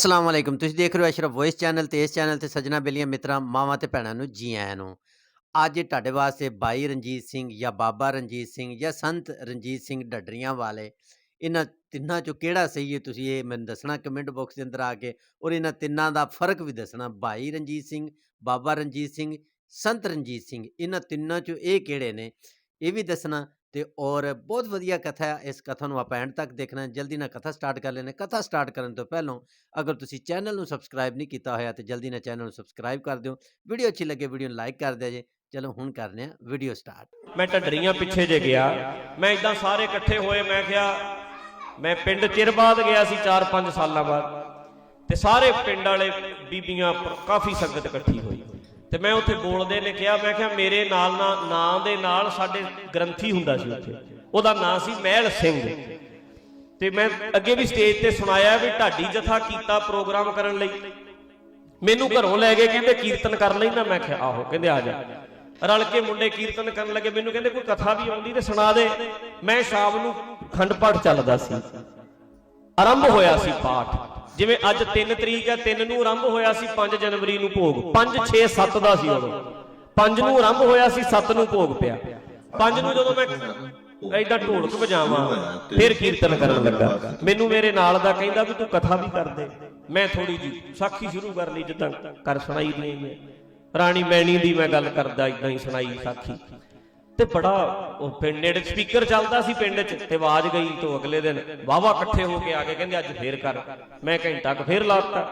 ਅਸਲਾਮ ਵਾਲੇਕੁਮ ਤੁਸੀਂ ਦੇਖ ਰਹੇ ਹੋ ਅਸ਼ਰਫ ਵੌਇਸ ਚੈਨਲ ਤੇ ਇਸ ਚੈਨਲ ਤੇ ਸੱਜਣਾ ਬੇਲੀਆਂ ਮਿੱਤਰਾਂ, ਮਾਵਾਂ ਤੇ ਭੈਣਾਂ ਨੂੰ ਜੀ ਆਇਆਂ ਨੂੰ। ਅੱਜ ਤੁਹਾਡੇ ਵਾਸਤੇ ਬਾਈ ਰਣਜੀਤ ਸਿੰਘ ਜਾਂ ਬਾਬਾ ਰਣਜੀਤ ਸਿੰਘ ਜਾਂ ਸੰਤ ਰਣਜੀਤ ਸਿੰਘ ਡੱਡਰੀਆਂ ਵਾਲੇ, ਇਹਨਾਂ ਤਿੰਨਾਂ ਚੋਂ ਕਿਹੜਾ ਸਹੀ ਹੈ ਤੁਸੀਂ ਇਹ ਮੈਨੂੰ ਦੱਸਣਾ ਕਮੈਂਟ ਬਾਕਸ ਦੇ ਅੰਦਰ ਆ ਕੇ, ਔਰ ਇਹਨਾਂ ਤਿੰਨਾਂ ਦਾ ਫ਼ਰਕ ਵੀ ਦੱਸਣਾ। ਬਾਈ ਰਣਜੀਤ ਸਿੰਘ, ਬਾਬਾ ਰਣਜੀਤ ਸਿੰਘ, ਸੰਤ ਰਣਜੀਤ ਸਿੰਘ, ਇਹਨਾਂ ਤਿੰਨਾਂ ਚੋਂ ਇਹ ਕਿਹੜੇ ਨੇ? ਇਹ ਵੀ ਦੱਸਣਾ ਤੇ ਔਰ ਬਹੁਤ ਵਧੀਆ ਕਥਾ ਹੈ, ਇਸ ਕਥਾ ਨੂੰ ਆਪਾਂ ਐਂਡ ਤੱਕ ਦੇਖਣਾ ਹੈ। ਜਲਦੀ ਨਾਲ ਕਥਾ ਸਟਾਰਟ ਕਰ ਲੈਣੇ ਕਥਾ ਸਟਾਰਟ ਕਰਨ ਤੋਂ ਪਹਿਲਾਂ ਅਗਰ ਤੁਸੀਂ ਚੈਨਲ ਨੂੰ ਸਬਸਕ੍ਰਾਈਬ ਨਹੀਂ ਕੀਤਾ ਹੋਇਆ ਤੇ ਜਲਦੀ ਨਾਲ ਚੈਨਲ ਨੂੰ ਸਬਸਕ੍ਰਾਈਬ ਕਰ ਦਿਓ। ਵੀਡੀਓ ਅੱਛੀ ਲੱਗੇ ਵੀਡੀਓ ਨੂੰ ਲਾਈਕ ਕਰ ਦਿਓ ਜੇ। ਚਲੋ ਹੁਣ ਕਰਨੇ ਆ ਵੀਡੀਓ ਸਟਾਰਟ ਮੈਂ ਢੱਡਰੀਆਂ ਪਿੱਛੇ ਜੇ ਗਿਆ। ਮੈਂ ਇਦਾਂ ਸਾਰੇ ਇਕੱਠੇ ਹੋਏ, ਮੈਂ ਕਿਹਾ ਮੈਂ ਪਿੰਡ ਚਿਰ ਬਾਅਦ ਗਿਆ ਸੀ 4-5 ਸਾਲਾਂ ਬਾਅਦ ਤੇ ਸਾਰੇ ਪਿੰਡ ਵਾਲੇ ਬੀਬੀਆਂ ਪ- ਕਾਫੀ ਸੰਗਤ ਇਕੱਠੀ ਹੋਈ। ਤੇ ਮੈਂ ਉੱਥੇ ਬੋਲਦੇ ਨੇ ਕਿਹਾ, ਮੈਂ ਕਿਹਾ ਮੇਰੇ ਨਾਲ ਨਾ ਨਾਂ ਦੇ ਨਾਲ ਸਾਡੇ ਗ੍ਰੰਥੀ ਹੁੰਦਾ ਸੀ ਉੱਥੇ। ਉਹਦਾ ਨਾਂ ਸੀ ਮਹਿਲ ਸਿੰਘ। ਤੇ ਮੈਂ ਅੱਗੇ ਵੀ ਸਟੇਜ ਤੇ ਸੁਣਾਇਆ ਵੀ ਢਾਡੀ ਜਥਾ ਕੀਤਾ ਪ੍ਰੋਗਰਾਮ ਕਰਨ ਲਈ। ਮੈਨੂੰ ਘਰੋਂ ਲੈ ਗਏ ਕਹਿੰਦੇ ਕੀਰਤਨ ਕਰ ਲੈਂਦਾ। ਮੈਂ ਕਿਹਾ, ਆਹੋ, ਕਹਿੰਦੇ ਆ ਜਾ। ਰਲ ਕੇ ਮੁੰਡੇ ਕੀਰਤਨ ਕਰਨ ਲੱਗੇ। ਮੈਨੂੰ ਕਹਿੰਦੇ, ਕੋਈ ਕਥਾ ਵੀ ਆਉਂਦੀ ਤੇ ਸੁਣਾ ਦੇ। ਮੈਂ ਸ਼ਾਮ ਨੂੰ ਖੰਡ ਪਾਠ ਚੱਲਦਾ ਸੀ। ਆਰੰਭ ਹੋਇਆ ਸੀ ਪਾਠ। ਜਿਵੇਂ ਅੱਜ 3 ਤਰੀਕ ਹੈ 3 ਨੂੰ ਆਰੰਭ ਹੋਇਆ ਸੀ 5 ਜਨਵਰੀ ਨੂੰ ਭੋਗ। 5 6 7 ਦਾ ਸੀ ਉਦੋਂ। 5 ਨੂੰ ਆਰੰਭ ਹੋਇਆ ਸੀ 7 ਨੂੰ ਭੋਗ ਪਿਆ। 5 ਨੂੰ ਜਦੋਂ ਮੈਂ ਐਡਾ ਢੋਲਕ ਵਜਾਵਾਂ, ਫਿਰ ਕੀਰਤਨ ਕਰਨ ਲੱਗਾ। ਮੈਨੂੰ ਮੇਰੇ ਨਾਲ ਦਾ ਕਹਿੰਦਾ ਵੀ ਤੂੰ ਕਥਾ ਵੀ ਕਰ ਦੇ। ਮੈਂ ਥੋੜੀ ਜੀ ਸਾਖੀ ਸ਼ੁਰੂ ਕਰ ਲਈ ਜਿੱਦਾਂ ਕਰ ਸੁਣਾਈ ਦੀ ਹੈ। ਰਾਣੀ ਮੈਣੀ ਦੀ ਮੈਂ ਗੱਲ ਕਰਦਾ ਇਦਾਂ ਹੀ ਸੁਣਾਈ ਸਾਖੀ। ਤੇ ਬੜਾ, ਉਹ ਪਿੰਡ ਨੇੜੇ ਸਪੀਕਰ ਚੱਲਦਾ ਸੀ ਪਿੰਡ 'ਚ, ਤੇ ਆਵਾਜ਼ ਗਈ ਤੋਂ ਅਗਲੇ ਦਿਨ ਵਾਵਾ ਇਕੱਠੇ ਹੋ ਕੇ ਆ ਕੇ ਕਹਿੰਦੇ ਅੱਜ ਫੇਰ ਕਰ, ਮੈਂ ਘੰਟਾ ਕੁ ਫੇਰ ਲਾਤਾ।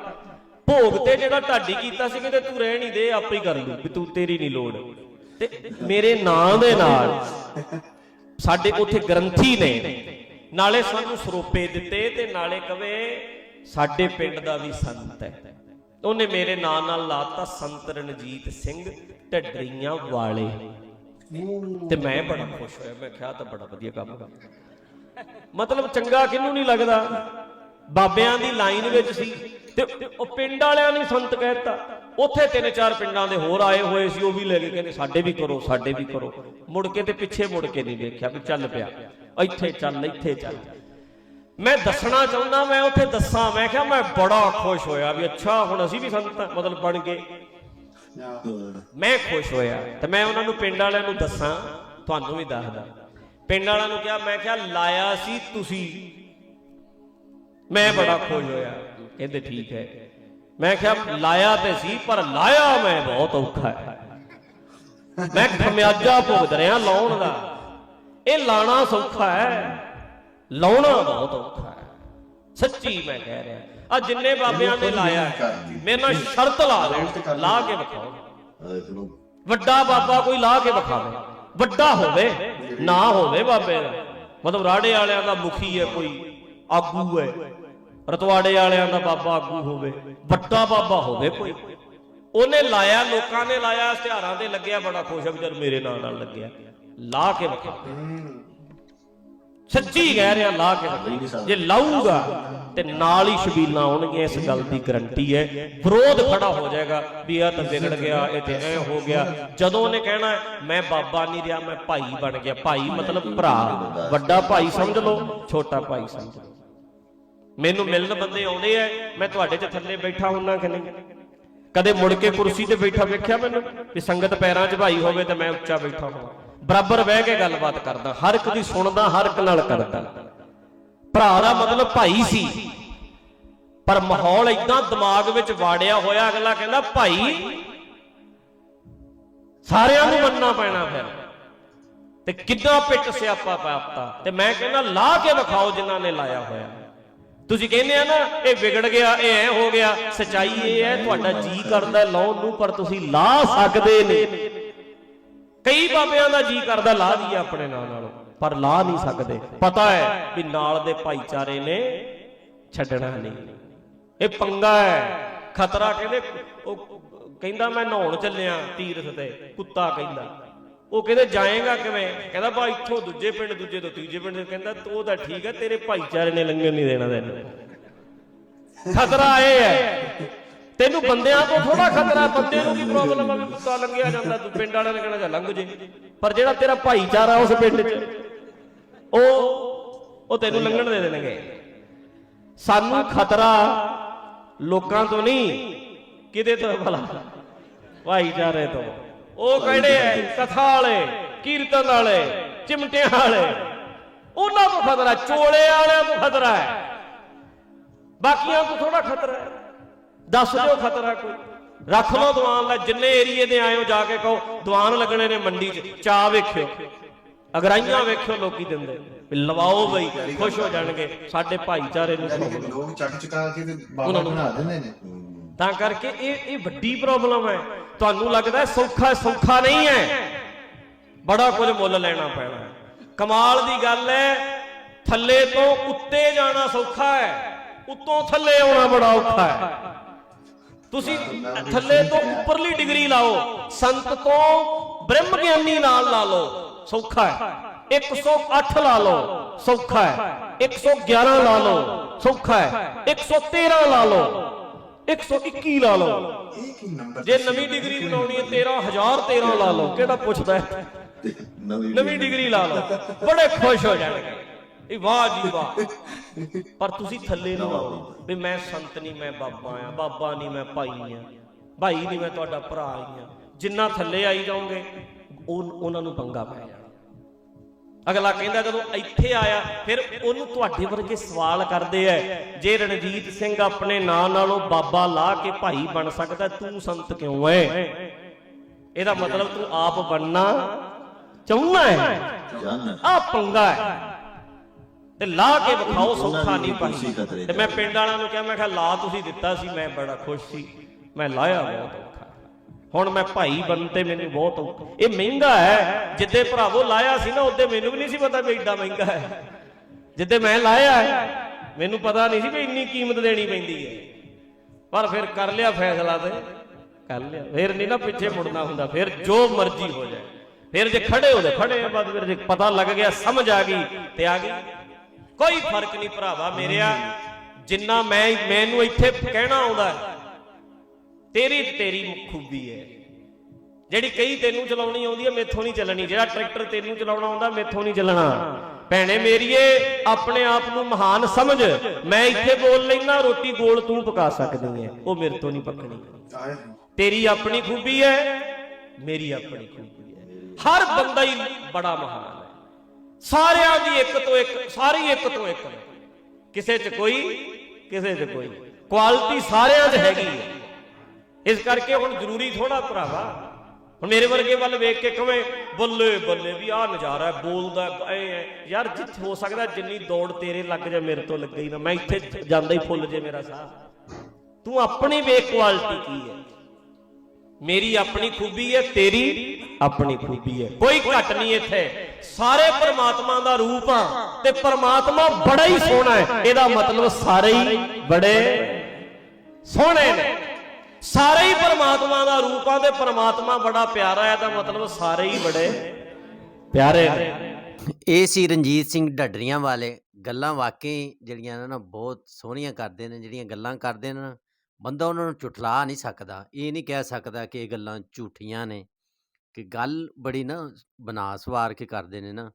ਭੋਗ ਤੇ ਜਿਹੜਾ ਢਾਡੀ ਕੀਤਾ ਸੀ, ਕਹਿੰਦੇ ਤੂੰ ਰਹਿ ਹੀ ਦੇ, ਆਪੇ ਹੀ ਕਰ ਲੂ ਵੀ ਤੂੰ ਤੇਰੀ ਨਹੀਂ ਲੋੜ। ਤੇ ਮੇਰੇ ਨਾਂ ਦੇ ਨਾਲ, ਸਾਡੇ ਉੱਥੇ ਗ੍ਰੰਥੀ ਨੇ, ਨਾਲੇ ਸਾਨੂੰ ਸਰੋਪੇ ਦਿੱਤੇ ਤੇ ਨਾਲੇ ਕਵੇ, ਸਾਡੇ ਪਿੰਡ ਦਾ ਵੀ ਸੰਤ ਹੈ। ਉਹਨੇ ਮੇਰੇ ਨਾਂ ਨਾਲ ਲਾਤਾ ਸੰਤ ਰਣਜੀਤ ਸਿੰਘ ਢੱਡਰੀਆਂ ਵਾਲੇ। ਤੇ ਮੈਂ ਬੜਾ ਖੁਸ਼ ਹੋਇਆ, ਮੈਂ ਕਿਹਾ ਤਾਂ ਬੜਾ ਵਧੀਆ ਕੰਮ ਕਰ ਮਤਲਬ ਚੰਗਾ ਕਿਹਨੂੰ ਨਹੀਂ ਲੱਗਦਾ? ਬਾਬਿਆਂ ਦੀ ਲਾਈਨ ਵਿੱਚ ਸੀ ਤੇ ਉਹ ਪਿੰਡ ਵਾਲਿਆਂ ਨੇ ਸੰਤ ਕਹਿਤਾ, ਉੱਥੇ ਤਿੰਨ ਚਾਰ ਪਿੰਡਾਂ ਦੇ ਹੋਰ ਆਏ ਹੋਏ ਸੀ, ਉਹ ਵੀ ਲੈ ਕੇ ਕਹਿੰਦੇ, ਸਾਡੇ ਵੀ ਕਰੋ, ਸਾਡੇ ਵੀ ਕਰੋ। ਮੁੜ ਕੇ ਤੇ ਪਿੱਛੇ ਮੁੜ ਕੇ ਨਹੀਂ ਵੇਖਿਆ ਵੀ ਚੱਲ ਪਿਆ। ਇੱਥੇ ਚੱਲ ਇੱਥੇ ਚੱਲ। ਮੈਂ ਦੱਸਣਾ ਚਾਹੁੰਦਾ, ਮੈਂ ਉੱਥੇ ਦੱਸਾਂ, ਮੈਂ ਕਿਹਾ ਮੈਂ ਬੜਾ ਖੁਸ਼ ਹੋਇਆ ਵੀ ਅੱਛਾ, ਹੁਣ ਅਸੀਂ ਵੀ ਸੰਤ ਮਤਲਬ ਬਣ ਗਏ। ਮੈਂ ਖੁਸ਼ ਹੋਇਆ। ਤੇ ਮੈਂ ਉਹਨਾਂ ਨੂੰ ਪਿੰਡ ਵਾਲਿਆਂ ਨੂੰ ਦੱਸਾਂ, ਤੁਹਾਨੂੰ ਵੀ ਦੱਸਦਾ। ਪਿੰਡ ਵਾਲਿਆਂ ਨੂੰ ਕਿਹਾ, ਮੈਂ ਕਿਹਾ, ਲਾਇਆ ਸੀ ਤੁਸੀਂ। ਮੈਂ ਬੜਾ ਖੁਸ਼ ਹੋਇਆ। ਕਹਿੰਦੇ, ਠੀਕ ਹੈ। ਮੈਂ ਕਿਹਾ, ਲਾਇਆ ਤੇ ਸੀ, ਪਰ ਲਾਇਆ ਮੈਂ ਬਹੁਤ ਔਖਾ ਹੈ। ਮੈਂ ਖਮਿਆਜਾ ਭੁਗਤ ਰਿਹਾ ਲਾਉਣ ਦਾ। ਇਹ ਲਾਣਾ ਸੌਖਾ ਹੈ। ਲਾਉਣਾ ਬਹੁਤ ਔਖਾ ਹੈ। ਸੱਚੀ ਮੈਂ ਕਹਿ ਰਿਹਾ। ਆ ਜਿੰਨੇ ਬਾਬਿਆਂ ਨੇ ਲਾਇਆ ਮੇਰੇ ਨਾਲ ਸ਼ਰਤ ਲਾ ਲੈਣ ਲਾ ਕੇ ਵਿਖਾਓ। ਵੱਡਾ ਬਾਬਾ ਕੋਈ ਲਾ ਕੇ ਵਿਖਾਵੇ। ਵੱਡਾ ਹੋਵੇ ਨਾ ਹੋਵੇ ਬਾਬੇ ਦਾ। ਮਤਲਬ ਰਾੜੇ ਵਾਲਿਆਂ ਦਾ ਮੁਖੀ ਹੈ ਕੋਈ ਆਗੂ ਹੈ। ਰਤਵਾੜੇ ਵਾਲਿਆਂ ਦਾ ਬਾਬਾ ਆਗੂ ਹੋਵੇ ਵੱਡਾ ਬਾਬਾ ਹੋਵੇ ਕੋਈ। ਉਹਨੇ ਲਾਇਆ ਲੋਕਾਂ ਨੇ ਲਾਇਆ ਇਸ਼ਤਿਹਾਰਾਂ ਤੇ ਲੱਗਿਆ ਬੜਾ ਖੁਸ਼ ਹੈ ਵੀ ਜਦ ਮੇਰੇ ਨਾਂ ਨਾਲ ਲੱਗਿਆ। ਲਾ ਕੇ ਵਿਖਾਵੇ ਸੱਚੀ ਕਹਿ ਰਿਹਾ, ਲਾ ਕੇ ਵਿਖਾਵੇ। ਜੇ ਲਾਊਗਾ, ਤੇ ਨਾਲ ਹੀ ਸ਼ਬੀਲਾਂ ਆਉਣਗੀਆਂ, ਇਸ ਗੱਲ ਦੀ ਗਰੰਟੀ ਹੈ। ਵਿਰੋਧ ਖੜਾ ਹੋ ਜਾਏਗਾ ਵੀ ਇਹ ਤਾਂ ਵਿਗੜ ਗਿਆ, ਇਹ ਤੇ ਐ ਹੋ ਗਿਆ। ਜਦੋਂ ਉਹਨੇ ਕਹਿਣਾ, ਮੈਂ ਬਾਬਾ ਨਹੀਂ ਰਿਹਾ, ਮੈਂ ਭਾਈ ਬਣ ਗਿਆ। ਭਾਈ ਮਤਲਬ ਭਰਾ। ਵੱਡਾ ਭਾਈ ਸਮਝ ਲਓ, ਛੋਟਾ ਭਾਈ ਸਮਝ ਲਓ। ਮੈਨੂੰ ਮਿਲਣ ਬੰਦੇ ਆਉਂਦੇ ਐ ਮੈਂ ਤੁਹਾਡੇ 'ਚ ਥੱਲੇ ਬੈਠਾ ਹੁੰਨਾ ਕਿ ਨਹੀਂ? ਕਦੇ ਮੁੜ ਕੇ ਕੁਰਸੀ ਤੇ ਬੈਠਾ ਵੇਖਿਆ ਮੈਨੂੰ? ਵੀ ਸੰਗਤ ਪੈਰਾਂ 'ਚ ਭਾਈ ਹੋਵੇ ਤੇ ਮੈਂ ਉੱਚਾ ਬੈਠਾ ਹੋਵਾਂ। ਬਰਾਬਰ ਬਹਿ ਕੇ ਗੱਲਬਾਤ ਕਰਦਾ, ਹਰ ਇੱਕ ਦੀ ਸੁਣਦਾ, ਹਰ ਇੱਕ ਨਾਲ ਕਰਦਾ। ਭਰਾ ਦਾ ਮਤਲਬ ਭਾਈ ਸੀ। ਪਰ ਮਾਹੌਲ ਇਦਾਂ ਦਿਮਾਗ ਵਿੱਚ ਵਾੜਿਆ ਹੋਇਆ, ਅਗਲਾ ਕਹਿੰਦਾ, ਭਾਈ, ਸਾਰਿਆਂ ਨੂੰ ਮੰਨਣਾ ਪੈਣਾ ਫਿਰ। ਤੇ ਕਿੱਦਾਂ ਪਿੱਟ ਸਿਆਪਾ ਪਾਪਤਾ ਤੇ ਮੈਂ ਕਹਿੰਦਾ, ਲਾ ਕੇ ਵਿਖਾਓ ਜਿਨ੍ਹਾਂ ਨੇ ਲਾਇਆ ਹੋਇਆ। ਤੁਸੀਂ ਕਹਿੰਦੇ ਆ ਨਾ, ਇਹ ਵਿਗੜ ਗਿਆ, ਇਹ ਐ ਹੋ ਗਿਆ। ਸਚਾਈ ਇਹ ਹੈ, ਤੁਹਾਡਾ ਜੀ ਕਰਦਾ, ਲਾਉਣ ਨੂੰ, ਪਰ ਤੁਸੀਂ ਲਾ ਸਕਦੇ ਨੇ ਕਈ ਬਾਬਿਆਂ ਦਾ ਜੀ ਕਰਦਾ, ਲਾ ਦਈਏ ਆਪਣੇ ਨਾਂ ਨਾਲੋਂ। ਪਰ ਲਾ ਨਹੀਂ ਸਕਦੇ। ਪਤਾ ਹੈ ਵੀ ਨਾਲ ਦੇ ਭਾਈਚਾਰੇ ਨੇ ਛੱਡਣਾ ਨਹੀਂ। ਇਹ ਪੰਗਾ ਹੈ। ਖਤਰਾ ਕਹਿੰਦੇ, ਉਹ ਕਹਿੰਦਾ ਮੈਂ ਨਹਾਉਣ ਚੱਲਿਆ ਤੀਰਥ ਤੇ, ਕੁੱਤਾ ਕਹਿੰਦਾ। ਉਹ ਕਹਿੰਦੇ, ਜਾਏਗਾ ਕਿਵੇਂ? ਕਹਿੰਦਾ, ਬਾ, ਇੱਥੋਂ ਦੂਜੇ ਪਿੰਡ, ਦੂਜੇ ਤੋਂ ਤੀਜੇ ਪਿੰਡ। ਕਹਿੰਦਾ, ਤੂੰ ਤਾਂ ਠੀਕ ਹੈ, ਤੇਰੇ ਭਾਈਚਾਰੇ ਨੇ ਲੰਘਣ ਨਹੀਂ ਦੇਣਾ ਤੈਨੂੰ। ਖਤਰਾ ਇਹ ਹੈ। ਤੈਨੂੰ ਬੰਦਿਆਂ ਤੋਂ ਥੋੜਾ ਖਤਰਾ, ਬੰਦੇ ਨੂੰ ਕੀ ਪ੍ਰੋਬਲਮ ਆ? ਵੀ ਕੁੱਤਾ ਲੰਘਿਆ ਜਾਂਦਾ, ਤੂੰ ਪਿੰਡ ਵਾਲਿਆਂ ਨੇ ਕਹਿਣਾ ਜਾ ਲੰਘ ਜੇ। ਪਰ ਜਿਹੜਾ ਤੇਰਾ ਭਾਈਚਾਰਾ ਉਸ ਪਿੰਡ 'ਚ, ਉਹ ਉਹ ਤੈਨੂੰ ਲੰਘਣ ਦੇ ਦੇਣਗੇ। ਸਾਨੂੰ ਖਤਰਾ ਲੋਕਾਂ ਤੋਂ ਨਹੀਂ, ਕਿਹਦੇ ਤੋਂ ਭਲਾ? ਭਾਈਚਾਰੇ ਤੋਂ। ਉਹ ਕਿਹੜੇ ਐ? ਕਥਾ ਵਾਲੇ, ਕੀਰਤਨ ਵਾਲੇ, ਚਿਮਟਿਆਂ ਵਾਲੇ। ਉਹਨਾਂ ਤੋਂ ਖਤਰਾ, ਚੋਲੇ ਵਾਲਿਆਂ ਤੋਂ ਖਤਰਾ ਹੈ ਬਾਕੀਆਂ ਤੋਂ ਥੋੜਾ ਖਤਰਾ ਹੈ ਦੱਸ ਦਿਓ ਖਤਰਾ ਕੋਈ। ਰੱਖ ਲਓ ਦੀਵਾਨ ਲੈ ਜਿੰਨੇ ਏਰੀਏ ਦੇ ਆਇਓ ਜਾ ਕੇ ਕਹੋ ਦੀਵਾਨ ਲੱਗਣੇ ਨੇ ਮੰਡੀ 'ਚ ਚਾਹ ਵੇਖਿਓ। ਅਗਰਾਈਆਂ ਵੇਖਿਓ ਲੋਕੀ ਦਿੰਦੇ। ਵੀ ਲਵਾਓ ਬਈ ਖੁਸ਼ ਹੋ ਜਾਣਗੇ। ਸਾਡੇ ਭਾਈਚਾਰੇ ਨੂੰ ਲੋਕ ਚੱਕ ਚੁਕਾ ਕੇ ਤੇ ਬਾਬਾ ਬਣਾ ਦਿੰਦੇ ਨੇ। ਤਾਂ ਕਰਕੇ ਇਹ ਇਹ ਵੱਡੀ ਪ੍ਰੋਬਲਮ ਹੈ। ਤੁਹਾਨੂੰ ਲੱਗਦਾ ਸੌਖਾ ਸੌਖਾ ਨਹੀਂ ਹੈ? ਬੜਾ ਕੁਝ ਮੁੱਲ ਲੈਣਾ ਪੈਣਾ। ਹੈ ਕਮਾਲ ਦੀ ਗੱਲ ਹੈ ਥੱਲੇ ਤੋਂ ਉੱਤੇ ਜਾਣਾ ਸੌਖਾ ਹੈ। ਉੱਤੋਂ ਥੱਲੇ ਆਉਣਾ ਬੜਾ ਔਖਾ ਹੈ। ਤੁਸੀਂ ਥੱਲੇ ਤੋਂ ਉੱਪਰਲੀ ਡਿਗਰੀ ਲਾਓ, ਸੰਤ ਤੋਂ ਬ੍ਰਹਮ ਗਿਆਨੀ ਨਾਲ ਲਾ ਲਓ, ਸੌਖਾ ਹੈ। 108 ਲਾ ਲਓ, ਸੌਖਾ ਹੈ। 111 ਲਾ ਲਓ, ਸੌਖਾ ਹੈ। 113 ਲਾ ਲਓ 121 ਲਾ ਲਓ। ਜੇ ਨਵੀਂ ਡਿਗਰੀ ਬਣਾਉਣੀ ਹੈ 13013 ਲਾ ਲਓ, ਕਿਹੜਾ ਪੁੱਛਦਾ ਨਵੀਂ ਨਵੀਂ ਡਿਗਰੀ ਲਾ ਲਓ। ਬੜੇ ਖੁਸ਼ ਹੋ ਜਾਣਗੇ। ਇਹ ਵਾਹ ਜੀ ਵਾਹ। ਪਰ ਤੁਸੀਂ ਥੱਲੇ ਨੂੰ ਆਓ। ਵੀ ਮੈਂ ਸੰਤ ਨਹੀਂ ਮੈਂ ਬਾਬਾ ਆ ਬਾਬਾ ਨਹੀਂ ਮੈਂ ਭਾਈ ਆ ਭਾਈ ਨਹੀਂ ਮੈਂ ਤੁਹਾਡਾ ਭਰਾ ਆ ਜਿੰਨਾ ਥੱਲੇ ਆਈ ਜਾਓਗੇ ਉਹ ਉਹਨਾਂ ਨੂੰ ਪੰਗਾ ਪੈ ਜਾਣਾ। ਅਗਲਾ ਕਹਿੰਦਾ ਜਦੋਂ ਇੱਥੇ ਆਇਆ ਫਿਰ ਉਹਨੂੰ ਤੁਹਾਡੇ ਵਰਗੇ ਸਵਾਲ ਕਰਦੇ ਐ। ਜੇ ਰਣਜੀਤ ਸਿੰਘ ਆਪਣੇ ਨਾਂ ਨਾਲੋਂ ਬਾਬਾ ਲਾ ਕੇ ਭਾਈ ਬਣ ਸਕਦਾ ਤੂੰ ਸੰਤ ਕਿਉਂ ਐ? ਇਹਦਾ ਮਤਲਬ ਤੂੰ ਆਪ ਬਣਨਾ ਚਾਹੁੰਦਾ ਹੈ ਆ ਪੰਗਾ ਹੈ ਤੇ ਲਾ ਕੇ ਵਿਖਾਓ ਸੌਖਾ ਨਹੀਂ ਭਾਈ ਤੇ ਮੈਂ ਪਿੰਡ ਵਾਲਿਆਂ ਨੂੰ ਕਿਹਾ ਮੈਂ ਕਿਹਾ ਲਾ ਤੁਸੀਂ ਦਿੱਤਾ ਸੀ ਮੈਂ ਬੜਾ ਖੁਸ਼ ਸੀ। ਮੈਂ ਲਾਇਆ ਬਹੁਤ ਔਖਾ। ਹੁਣ ਮੈਂ ਭਾਈ ਬਣ ਤੇ ਮੈਨੂੰ ਬਹੁਤ ਔਖਾ। ਇਹ ਮਹਿੰਗਾ ਹੈ। ਜਿੱਦੇ ਭਰਾਵੋ ਲਾਇਆ ਸੀ ਨਾ ਉਹਦੇ ਮੈਨੂੰ ਵੀ ਨਹੀਂ ਸੀ ਪਤਾ ਵੀ ਏਡਾ ਮਹਿੰਗਾ ਹੈ। ਜਿੱਦੇ ਮੈਂ ਲਾਇਆ ਹੈ ਮੈਨੂੰ ਪਤਾ ਨਹੀਂ ਸੀ ਵੀ ਇੰਨੀ ਕੀਮਤ ਦੇਣੀ ਪੈਂਦੀ ਹੈ। ਪਰ ਫਿਰ ਕਰ ਲਿਆ ਫੈਸਲਾ ਤੇ। ਕਰ ਲਿਆ। ਫਿਰ ਨਹੀਂ ਨਾ ਪਿੱਛੇ ਮੁੜਨਾ ਹੁੰਦਾ। ਫਿਰ ਜੋ ਮਰਜ਼ੀ ਹੋ ਜਾਏ। ਫਿਰ ਜੇ ਖੜੇ ਹੋ ਤੇ ਖੜੇ ਆ ਬਾਅਦ ਫਿਰ ਜੇ ਪਤਾ ਲੱਗ ਗਿਆ ਸਮਝ ਆ ਗਈ ਤੇ ਆ ਗਈ ਕੋਈ ਫ਼ਰਕ ਨਹੀਂ ਭਰਾਵਾ ਮੇਰਿਆ। ਜਿੰਨਾ ਮੈਂ ਮੈਨੂੰ ਇੱਥੇ ਕਹਿਣਾ ਆਉਂਦਾ ਤੇਰੀ ਤੇਰੀ ਖੂਬੀ ਹੈ। ਜਿਹੜੀ ਕਈ ਤੈਨੂੰ ਚਲਾਉਣੀ ਆਉਂਦੀ ਹੈ, ਮੇਥੋਂ ਨਹੀਂ ਚੱਲਣੀ। ਜਿਹੜਾ ਟਰੈਕਟਰ ਤੈਨੂੰ ਚਲਾਉਣਾ ਆਉਂਦਾ, ਮੇਥੋਂ ਨਹੀਂ ਚੱਲਣਾ। ਭੈਣੇ ਮੇਰੀਏ, ਆਪਣੇ ਆਪ ਨੂੰ ਮਹਾਨ ਸਮਝ। ਮੈਂ ਇੱਥੇ ਬੋਲ ਲੈਣਾ ਰੋਟੀ ਗੋਲ ਤੂੰ ਪਕਾ ਸਕਦੀ ਹੈ। ਉਹ ਮੇਰੇ ਤੋਂ ਨਹੀਂ ਪੱਕਣੀ। ਤੇਰੀ ਆਪਣੀ ਖੂਬੀ ਹੈ, ਮੇਰੀ ਆਪਣੀ ਖੂਬੀ ਹੈ। ਹਰ ਬੰਦਾ ਹੀ ਬੜਾ ਮਹਾਨ ਸਾਰਿਆਂ ਦੀ ਇੱਕ ਤੋਂ ਇੱਕ ਸਾਰੀ ਇੱਕ ਤੋਂ ਇੱਕ ਨੇ। ਕਿਸੇ 'ਚ ਕੋਈ ਕਿਸੇ 'ਚ ਕੋਈ। ਕੁਆਲਿਟੀ ਸਾਰਿਆਂ 'ਚ ਹੈਗੀ ਹੈ। ਇਸ ਕਰਕੇ ਹੁਣ ਜ਼ਰੂਰੀ ਥੋੜਾ ਭਰਾਵਾ। ਹੁਣ ਮੇਰੇ ਵਰਗੇ ਵੱਲ ਵੇਖ ਕੇ ਕਵੇਂ ਬੱਲੇ ਬੱਲੇ ਵੀ ਆਹ ਨਜ਼ਾਰਾ ਬੋਲਦਾ ਹੈ, ਐ ਹੈ। ਯਾਰ ਜਿੱਥੇ ਹੋ ਸਕਦਾ ਜਿੰਨੀ ਦੌੜ ਤੇਰੇ ਲੱਗ ਜਾ ਮੇਰੇ ਤੋਂ ਲੱਗੇ ਹੀ ਨਾ। ਮੈਂ ਇੱਥੇ ਜਾਂਦਾ ਹੀ ਫੁੱਲ ਜੇ ਮੇਰਾ ਸਾਹ। ਤੂੰ ਆਪਣੀ ਵੇਖ ਕੁਆਲਿਟੀ ਕੀ ਹੈ। ਮੇਰੀ ਆਪਣੀ ਖੂਬੀ ਹੈ ਤੇਰੀ ਆਪਣੀ ਖੂਬੀ ਹੈ। ਕੋਈ ਘਟ ਨਹੀਂ ਇੱਥੇ। ਸਾਰੇ ਪਰਮਾਤਮਾ ਦਾ ਰੂਪ ਆ ਤੇ ਪਰਮਾਤਮਾ ਬੜਾ ਹੀ ਸੋਹਣਾ ਹੈ। ਇਹਦਾ ਮਤਲਬ ਸਾਰੇ ਹੀ ਬੜੇ ਸੋਹਣੇ ਨੇ। ਸਾਰੇ ਹੀ ਪਰਮਾਤਮਾ ਦਾ ਰੂਪ ਆ ਤੇ ਪਰਮਾਤਮਾ ਬੜਾ ਪਿਆਰਾ ਹੈ, ਇਹਦਾ ਮਤਲਬ ਸਾਰੇ ਹੀ ਬੜੇ ਪਿਆਰੇ ਨੇ। ਇਹ ਸੀ ਰਣਜੀਤ ਸਿੰਘ ਢੱਡਰੀਆਂ ਵਾਲੇ ਗੱਲਾਂ ਵਾਕਈ ਜਿਹੜੀਆਂ ਨੇ ਨਾ ਬਹੁਤ ਸੋਹਣੀਆਂ ਕਰਦੇ ਨੇ, ਜਿਹੜੀਆਂ ਗੱਲਾਂ ਕਰਦੇ ਨੇ ਬੰਦਾ ਉਹਨਾਂ ਨੂੰ ਝੁਠਲਾ ਨਹੀਂ ਸਕਦਾ। ਇਹ ਨਹੀਂ ਕਹਿ ਸਕਦਾ ਕਿ ਇਹ ਗੱਲਾਂ ਝੂਠੀਆਂ ਨੇ। ਕਿ ਗੱਲ ਬੜੀ ਨਾ ਬਣਾ ਸਵਾਰ ਕੇ ਕਰਦੇ ਨੇ ਨਾ।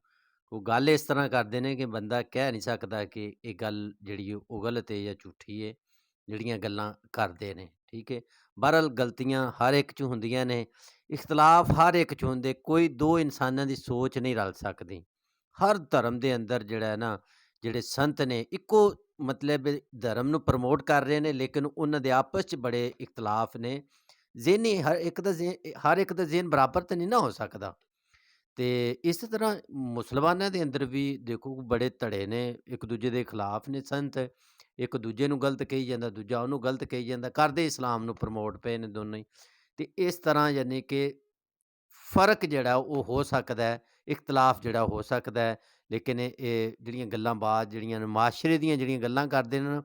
ਉਹ ਗੱਲ ਇਸ ਤਰ੍ਹਾਂ ਕਰਦੇ ਨੇ ਕਿ ਬੰਦਾ ਕਹਿ ਨਹੀਂ ਸਕਦਾ ਕਿ ਇਹ ਗੱਲ ਜਿਹੜੀ ਉਹ ਗਲਤ ਹੈ ਜਾਂ ਝੂਠੀ ਹੈ ਜਿਹੜੀਆਂ ਗੱਲਾਂ ਕਰਦੇ ਨੇ, ਠੀਕ ਹੈ ਬਹਰਹਾਲ ਗਲਤੀਆਂ ਹਰ ਇੱਕ 'ਚ ਹੁੰਦੀਆਂ ਨੇ। ਇਖਤਲਾਫ ਹਰ ਇੱਕ 'ਚ ਹੁੰਦੇ, ਕੋਈ ਦੋ ਇਨਸਾਨਾਂ ਦੀ ਸੋਚ ਨਹੀਂ ਰਲ ਸਕਦੀ। ਹਰ ਧਰਮ ਦੇ ਅੰਦਰ ਜਿਹੜਾ ਹੈ ਨਾ, ਜਿਹੜੇ ਸੰਤ ਨੇ, ਇੱਕੋ ਮਤਲਬ ਧਰਮ ਨੂੰ ਪ੍ਰਮੋਟ ਕਰ ਰਹੇ ਨੇ, ਲੇਕਿਨ ਉਹਨਾਂ ਦੇ ਆਪਸ 'ਚ ਬੜੇ ਇਖਤਲਾਫ ਨੇ। ਜ਼ਿਹਨੀ ਹਰ ਇੱਕ ਦਾ ਜ਼ਿਹ- ਹਰ ਇੱਕ ਦਾ ਜ਼ਿਹਨ ਬਰਾਬਰ ਤਾਂ ਨਹੀਂ ਨਾ ਹੋ ਸਕਦਾ। ਤੇ ਇਸੇ ਤਰ੍ਹਾਂ ਮੁਸਲਮਾਨਾਂ ਦੇ ਅੰਦਰ ਵੀ ਦੇਖੋ ਬੜੇ ਧੜੇ ਨੇ ਇੱਕ ਦੂਜੇ ਦੇ ਖਿਲਾਫ ਨੇ ਸੰਤ ਇੱਕ ਦੂਜੇ ਨੂੰ ਗਲਤ ਕਹੀ ਜਾਂਦਾ ਦੂਜਾ ਉਹਨੂੰ ਗਲਤ ਕਹੀ ਜਾਂਦਾ ਕਰਦੇ ਇਸਲਾਮ ਨੂੰ ਪ੍ਰਮੋਟ ਪਏ ਨੇ ਦੋਨੋਂ ਹੀ। ਤੇ ਇਸ ਤਰ੍ਹਾਂ ਯਾਨੀ ਕਿ ਫ਼ਰਕ ਜਿਹੜਾ ਉਹ ਹੋ ਸਕਦਾ ਹੈ ਇਖਤਲਾਫ ਜਿਹੜਾ ਹੋ ਸਕਦਾ ਹੈ ਲੇਕਿਨ ਇਹ ਇਹ ਜਿਹੜੀਆਂ ਗੱਲਾਂ ਬਾਤ ਜਿਹੜੀਆਂ ਨੇ ਮਾਸ਼ਰੇ ਦੀਆਂ ਜਿਹੜੀਆਂ ਗੱਲਾਂ ਕਰਦੇ ਨੇ ਨਾ,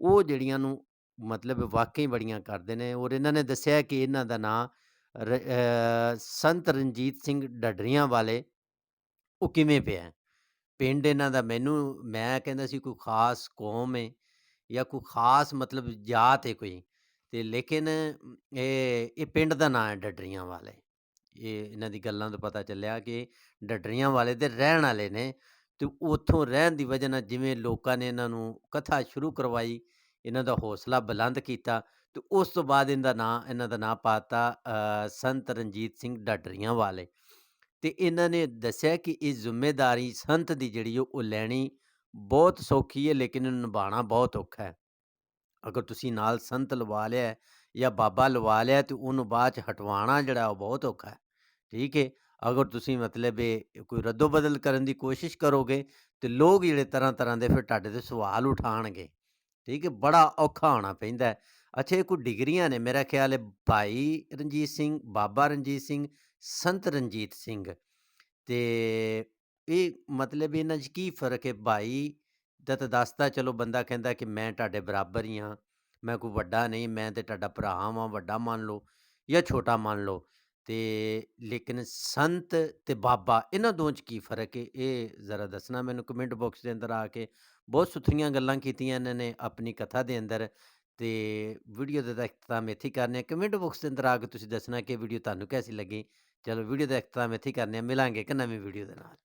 ਉਹ ਜਿਹੜੀਆਂ ਨੂੰ ਮਤਲਬ ਵਾਕਈ ਬੜੀਆਂ ਕਰਦੇ ਨੇ ਔਰ ਇਹਨਾਂ ਨੇ ਦੱਸਿਆ ਕਿ ਇਹਨਾਂ ਦਾ ਨਾਂ ਰ- ਅਹ, ਸੰਤ ਰਣਜੀਤ ਸਿੰਘ ਢੱਡਰੀਆਂ ਵਾਲੇ ਉਹ ਕਿਵੇਂ ਪਿਆ ਹੈ। ਪਿੰਡ ਇਹਨਾਂ ਦਾ ਮੈਨੂੰ, ਮੈਂ ਕਹਿੰਦਾ ਸੀ ਕੋਈ ਖਾਸ ਕੌਮ ਹੈ ਜਾਂ ਕੋਈ ਖਾਸ ਮਤਲਬ ਜਾਤ ਹੈ ਕੋਈ, ਤੇ ਲੇਕਿਨ ਇਹ ਇਹ ਪਿੰਡ ਦਾ ਨਾਂ ਹੈ ਢੱਡਰੀਆਂ ਵਾਲੇ ਇਹ ਇਹਨਾਂ ਦੀ ਗੱਲਾਂ ਤੋਂ ਪਤਾ ਚੱਲਿਆ ਕਿ ਢੱਡਰੀਆਂ ਵਾਲੇ ਦੇ ਰਹਿਣ ਵਾਲੇ ਨੇ ਤੇ ਉੱਥੋਂ ਰਹਿਣ ਦੀ ਵਜ੍ਹਾ ਨਾਲ ਜਿਵੇਂ ਲੋਕਾਂ ਨੇ ਇਹਨਾਂ ਨੂੰ ਕਥਾ ਸ਼ੁਰੂ ਕਰਵਾਈ ਇਹਨਾਂ ਦਾ ਹੌਸਲਾ ਬੁਲੰਦ ਕੀਤਾ ਤੇ ਉਸ ਤੋਂ ਬਾਅਦ ਇਹਨਾਂ ਦਾ ਨਾਂ, ਇਹਨਾਂ ਦਾ ਨਾਂ ਪਾਤਾ ਸੰਤ ਰਣਜੀਤ ਸਿੰਘ ਢੱਡਰੀਆਂ ਵਾਲੇ ਤੇ ਇਹਨਾਂ ਨੇ ਦੱਸਿਆ ਕਿ ਇਹ ਜ਼ਿੰਮੇਵਾਰੀ ਸੰਤ ਦੀ ਜਿਹੜੀ ਉਹ ਉਹ ਲੈਣੀ ਬਹੁਤ ਸੌਖੀ ਹੈ, ਲੇਕਿਨ ਇਹਨੂੰ ਨਿਭਾਉਣਾ ਬਹੁਤ ਔਖਾ ਹੈ। ਅਗਰ ਤੁਸੀਂ ਨਾਲ ਸੰਤ ਲਵਾ ਲਿਆ ਜਾਂ ਬਾਬਾ ਲਵਾ ਲਿਆ ਤੇ ਉਹਨੂੰ ਬਾਅਦ ਚ ਹਟਵਾਉਣਾ ਜਿਹੜਾ ਉਹ ਬਹੁਤ ਔਖਾ ਹੈ। ਠੀਕ ਹੈ? ਅਗਰ ਤੁਸੀਂ ਮਤਲਬ ਇਹ ਕੋਈ ਰੱਦੋ ਬਦਲ ਕਰਨ ਦੀ ਕੋਸ਼ਿਸ਼ ਕਰੋਗੇ ਤੇ ਲੋਕ ਜਿਹੜੇ ਤਰ੍ਹਾਂ ਤਰ੍ਹਾਂ ਦੇ ਫਿਰ ਤੁਹਾਡੇ ਤੇ ਸਵਾਲ ਉਠਾਣਗੇ ਠੀਕ ਹੈ, ਬੜਾ ਔਖਾ ਹੋਣਾ ਪੈਂਦਾ ਹੈ। ਅੱਛਾ, ਇਹ ਕੋਈ ਡਿਗਰੀਆਂ ਨੇ ਮੇਰਾ ਖਿਆਲ ਹੈ ਭਾਈ ਰਣਜੀਤ ਸਿੰਘ, ਬਾਬਾ ਰਣਜੀਤ ਸਿੰਘ, ਸੰਤ ਰਣਜੀਤ ਸਿੰਘ। ਤੇ ਇਹ ਮਤਲਬ ਇਹਨਾਂ 'ਚ ਕੀ ਫ਼ਰਕ ਹੈ? ਭਾਈ ਦਾ ਤਾਂ ਦੱਸਦਾ ਚਲੋ ਬੰਦਾ ਕਹਿੰਦਾ ਕਿ ਮੈਂ ਤੁਹਾਡੇ ਬਰਾਬਰ ਹੀ ਹਾਂ, ਮੈਂ ਕੋਈ ਵੱਡਾ ਨਹੀਂ, ਮੈਂ ਤੇ ਤੁਹਾਡਾ ਭਰਾ ਵਾਂ, ਵੱਡਾ ਮੰਨ ਲਓ ਜਾਂ ਛੋਟਾ ਮੰਨ ਲਓ। ਤੇ ਲੇਕਿਨ ਸੰਤ ਤੇ ਬਾਬਾ, ਇਹਨਾਂ ਦੋਵਾਂ 'ਚ ਕੀ ਫ਼ਰਕ ਹੈ ਇਹ ਜ਼ਰਾ ਦੱਸਣਾ ਮੈਨੂੰ ਕਮੈਂਟ ਬਾਕਸ ਦੇ ਅੰਦਰ ਆ ਕੇ। ਬਹੁਤ ਸੁਥਰੀਆਂ ਗੱਲਾਂ ਕੀਤੀਆਂ ਇਹਨਾਂ ਨੇ ਆਪਣੀ ਕਥਾ ਦੇ ਅੰਦਰ ਤੇ ਵੀਡੀਓ ਦਾ ਤਾਂ ਇਖਤਤਾਮ ਇੱਥੇ ਹੀ ਕਰਨੇ ਕਮੈਂਟ ਬਾਕਸ ਦੇ ਅੰਦਰ ਆ ਕੇ ਤੁਸੀਂ ਦੱਸਣਾ ਕਿ ਵੀਡੀਓ ਤੁਹਾਨੂੰ ਕੈਸੀ ਲੱਗੀ? ਚਲੋ ਵੀਡੀਓ ਦਾ ਇਖਤਤਾਮ ਇੱਥੇ ਹੀ ਕਰਨੇ ਮਿਲਾਂਗੇ ਇੱਕ ਨਵੀਂ ਵੀਡੀਓ ਦੇ ਨਾਲ।